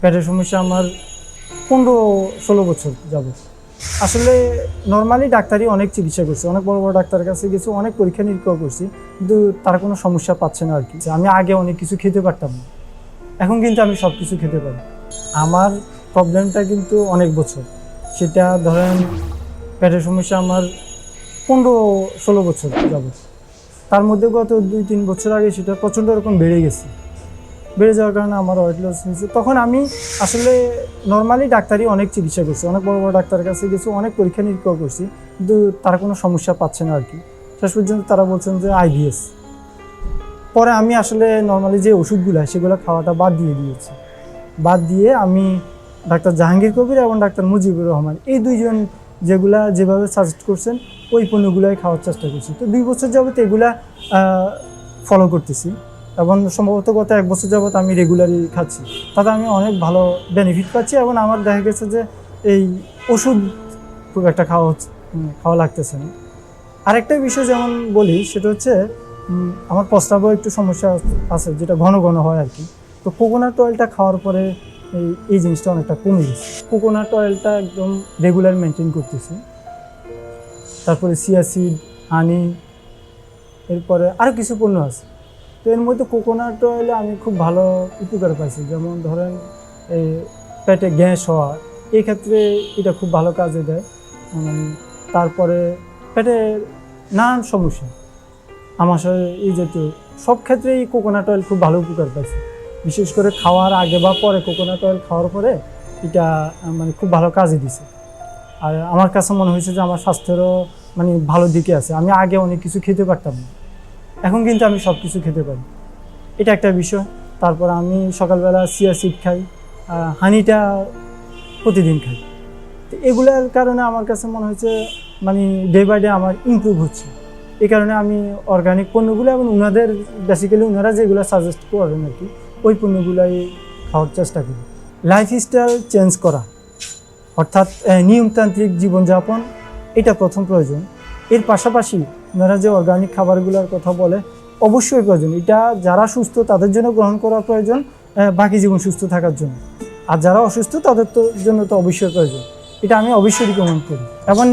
পেটের সমস্যা আমার পনেরো ষোলো বছর যাবে আসলে নর্মালি ডাক্তারই অনেক চিকিৎসা করছে, অনেক বড় বড় ডাক্তারের কাছে গেছি, অনেক পরীক্ষা নিরীক্ষা করছি, কিন্তু তারা কোনো সমস্যা পাচ্ছে না আর কি আমি আগে অনেক কিছু খেতে পারতাম না, এখন কিন্তু আমি সব কিছু খেতে পারি। আমার প্রবলেমটা কিন্তু অনেক বছর। সেটা ধরেন পেটের সমস্যা আমার পনেরো ষোলো বছর যাবে তার মধ্যে গত দুই তিন বছর আগে সেটা প্রচণ্ড রকম বেড়ে গেছে। বেড়ে যাওয়ার কারণে আমার ওয়েট লস হয়েছে। তখন আমি আসলে নর্মালি ডাক্তারই অনেক চিকিৎসা করছি, অনেক বড় বড় ডাক্তারের কাছে গেছি, অনেক পরীক্ষা নিরীক্ষা করছি, কিন্তু তারা কোনো সমস্যা পাচ্ছে না আর কি শেষ পর্যন্ত তারা বলছেন যে আইবিএস পরে আমি আসলে নর্মালি যে ওষুধগুলো হয় সেগুলো খাওয়াটা বাদ দিয়ে দিয়েছি। বাদ দিয়ে আমি ডাক্তার জাহাঙ্গীর কবির এবং ডাক্তার মুজিবুর রহমান, এই দুইজন যেগুলা যেভাবে সাজেস্ট করছেন, ওই পণ্যগুলোই খাওয়ার চেষ্টা করছি। তো দুই বছর যাবত এগুলা ফলো করতেছি। এবং সম্ভবত গত এক বছর যাবত আমি রেগুলারই খাচ্ছি। তাতে আমি অনেক ভালো বেনিফিট পাচ্ছি এবং আমার দেখা গেছে যে এই ওষুধ খুব একটা খাওয়া হচ্ছে খাওয়া লাগতেছে না। আরেকটা বিষয় যেমন বলি, সেটা হচ্ছে আমার প্রস্রাবও একটু সমস্যা আছে, যেটা ঘন ঘন হয় আর কি। তো কোকোনাট অয়েলটা খাওয়ার পরে এই এই জিনিসটা অনেকটা কমে গেছে। কোকোনাট অয়েলটা একদম রেগুলার মেনটেন করতেছি। তারপরে সিয়াসিড হানি এরপরে আরও কিছু পণ্য আছে। এর মধ্যে কোকোনাট অয়েলে আমি খুব ভালো উপকার পাইছি। যেমন ধরেন, এই পেটে গ্যাস হওয়া, এই ক্ষেত্রে এটা খুব ভালো কাজে দেয়। তারপরে পেটে নানান সমস্যা। আমাশয় এই জাতীয় সব ক্ষেত্রেই কোকোনাট অয়েল খুব ভালো উপকার পাইছে। বিশেষ করে খাওয়ার আগে বা পরে কোকোনাট অয়েল খাওয়ার পরে এটা মানে খুব ভালো কাজে দিছে। আর আমার কাছে মনে হয়েছে যে আমার স্বাস্থ্যেরও মানে ভালো দিকে আছে। আমি আগে অনেক কিছু খেতে পারতাম না। এখন কিন্তু আমি সব কিছু খেতে পারি। এটা একটা বিষয়। তারপর আমি সকালবেলা সিয়া সিড খাই হানিটা প্রতিদিন খাই। তো এগুলোর কারণে আমার কাছে মনে হয়েছে মানে ডে বাই ডে আমার ইমপ্রুভ হচ্ছে। এই কারণে আমি অর্গানিক পণ্যগুলো এবং ওনাদের বেসিক্যালি ওনারা যেগুলো সাজেস্ট করেন আর কি, ওই পণ্যগুলাই খাওয়ার চেষ্টা করি। লাইফস্টাইল চেঞ্জ করা, অর্থাৎ নিয়মতান্ত্রিক জীবনযাপন, এটা প্রথম প্রয়োজন। এর পাশাপাশি ওনারা যে অর্গানিক খাবারগুলোর কথা বলে, অবশ্যই প্রয়োজন। এটা যারা সুস্থ, তাদের জন্য গ্রহণ করা প্রয়োজন বাকি জীবন সুস্থ থাকার জন্য। আর যারা অসুস্থ, তাদের তো জন্য তো অবশ্যই প্রয়োজন। এটা আমি অবশ্যই রিকমেন্ড করি। এবং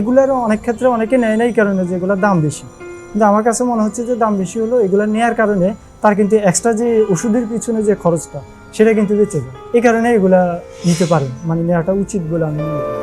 এগুলার অনেক ক্ষেত্রে অনেকে নেয় না এই কারণে যে এগুলোর দাম বেশি। কিন্তু আমার কাছে মনে হচ্ছে যে দাম বেশি হলো এগুলো নেওয়ার কারণে তার কিন্তু এক্সট্রা যে ওষুধের পিছনে যে খরচটা, সেটা কিন্তু বেঁচে যায়। এই কারণে এগুলা নিতে পারেন। মানে নেওয়াটা উচিত বলে আমি মনে করি।